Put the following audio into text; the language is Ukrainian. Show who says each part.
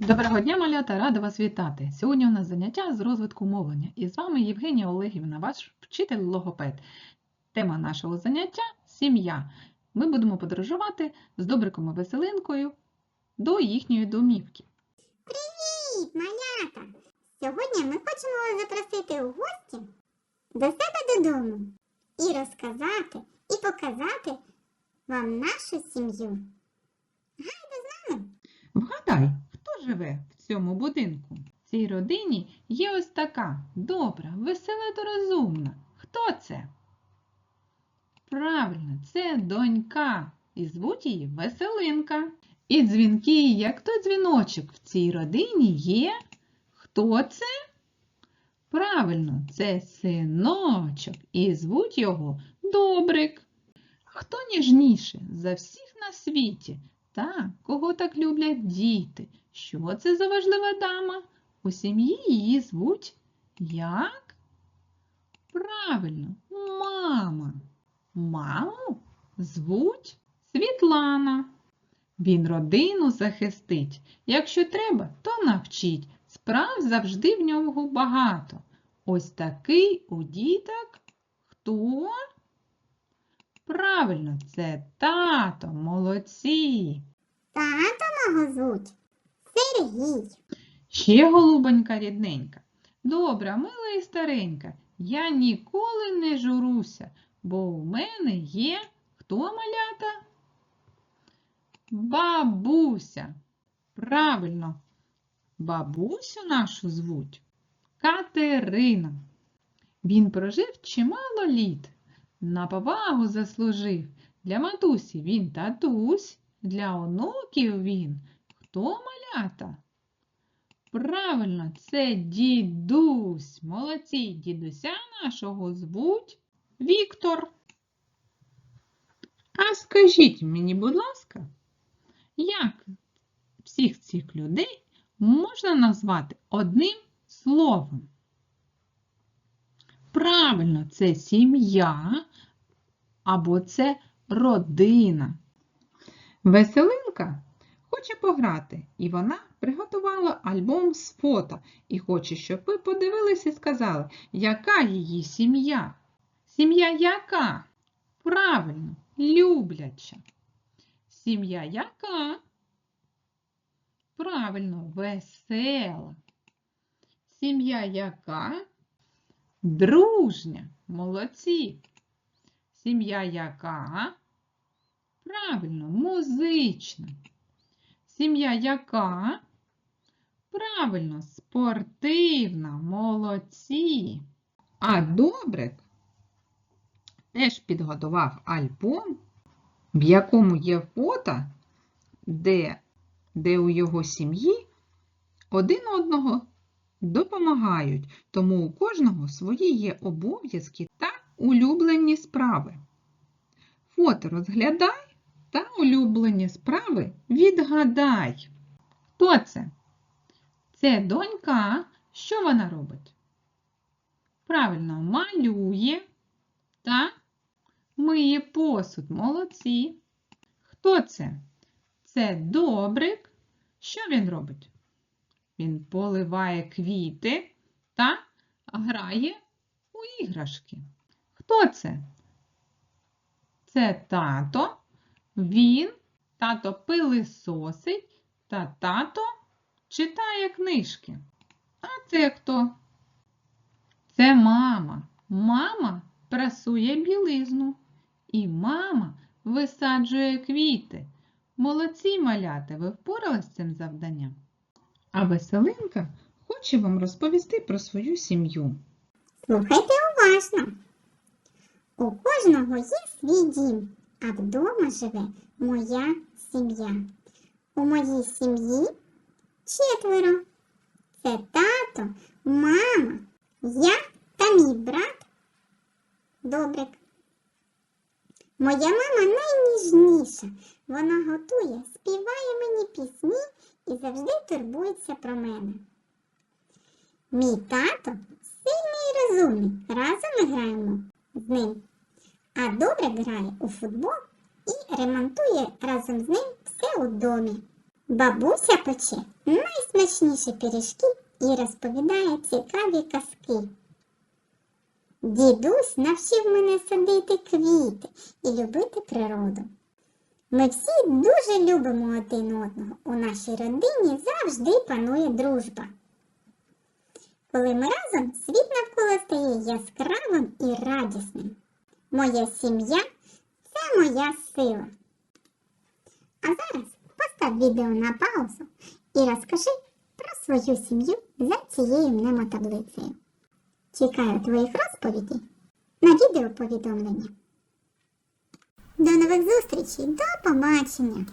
Speaker 1: Доброго дня, малята! Рада вас вітати! Сьогодні у нас заняття з розвитку мовлення. І з вами Євгенія Олегівна, ваш вчитель логопед. Тема нашого заняття сім'я. Ми будемо подорожувати з Добриком і Веселинкою до їхньої домівки.
Speaker 2: Привіт, малята! Сьогодні ми хочемо вас запросити у гості до себе додому і розказати, і показати вам нашу сім'ю. Гайда з нами!
Speaker 1: Вгадай, живе в цьому будинку? В цій родині є ось така добра, весела та розумна. Хто це? Правильно, це донька. І звуть її Веселинка. І дзвінки, як той дзвіночок в цій родині є. Хто це? Правильно, це синочок. І звуть його Добрик. Хто ніжніше за всіх на світі? Та, кого так люблять діти? Що це за важлива дама? У сім'ї її звуть як? Правильно, мама. Маму звуть Світлана. Він родину захистить. Якщо треба, то навчить. Справ завжди в нього багато. Ось такий у діток хто? Правильно, це тато, молодці.
Speaker 2: Тата мого звуть Сергій.
Speaker 1: Ще голубонька рідненька. Добра, мила і старенька. Я ніколи не журуся, бо у мене є хто малята? Бабуся. Правильно, бабусю нашу звуть Катерина. Він прожив чимало літ, на повагу заслужив. Для матусі він татусь, для онуків він хто малята? Правильно, це дідусь. Молодці, дідуся нашого звуть Віктор. А скажіть мені, будь ласка, як всіх цих людей можна назвати одним словом? Правильно, це сім'я або це родина. Веселинка хоче пограти, і вона приготувала альбом з фото і хоче, щоб ви подивилися і сказали, яка її сім'я. Сім'я яка? Правильно, любляча. Сім'я яка? Правильно, весела. Сім'я яка? Дружня. Молодці. Сім'я яка? Правильно, музична. Сім'я яка? Правильно, спортивна, молодці. А Добрик теж підготував альбом, в якому є фото, де, де у його сім'ї один одного допомагають, тому у кожного свої є обов'язки та улюблені справи. Фото розглядай та улюблені справи відгадай. Хто це? Це донька. Що вона робить? Правильно, малює та миє посуд. Молодці. Хто це? Це добрик. Що він робить? Він поливає квіти та грає у іграшки. Хто це? Це тато. Він, тато пилисосить та тато читає книжки. А це хто? Це мама. Мама прасує білизну. І мама висаджує квіти. Молодці малята, ви впоралися з цим завданням? А веселинка хоче вам розповісти про свою сім'ю.
Speaker 2: Слухайте уважно. У кожного є свій дім, а вдома живе моя сім'я. У моїй сім'ї четверо. Це тато, мама, я та мій брат Добрик. Моя мама найніжніша. Вона готує, співає мені пісні і завжди турбується про мене. Мій тато сильний і розумний. Разом граємо з ним. А Добрик грає у футбол і ремонтує разом з ним все у домі. Бабуся пече найсмачніші пиріжки і розповідає цікаві казки. Дідусь навчив мене садити квіти і любити природу. Ми всі дуже любимо один одного. У нашій родині завжди панує дружба. Коли ми разом, світ навколо стає яскравим і радісним. Моя сім'я це моя сила. А зараз постав відео на паузу і розкажи про свою сім'ю за цією мнемотаблицею. Чекаю твоїх розповідей на відео повідомлення. До нових зустрічей, до побачення!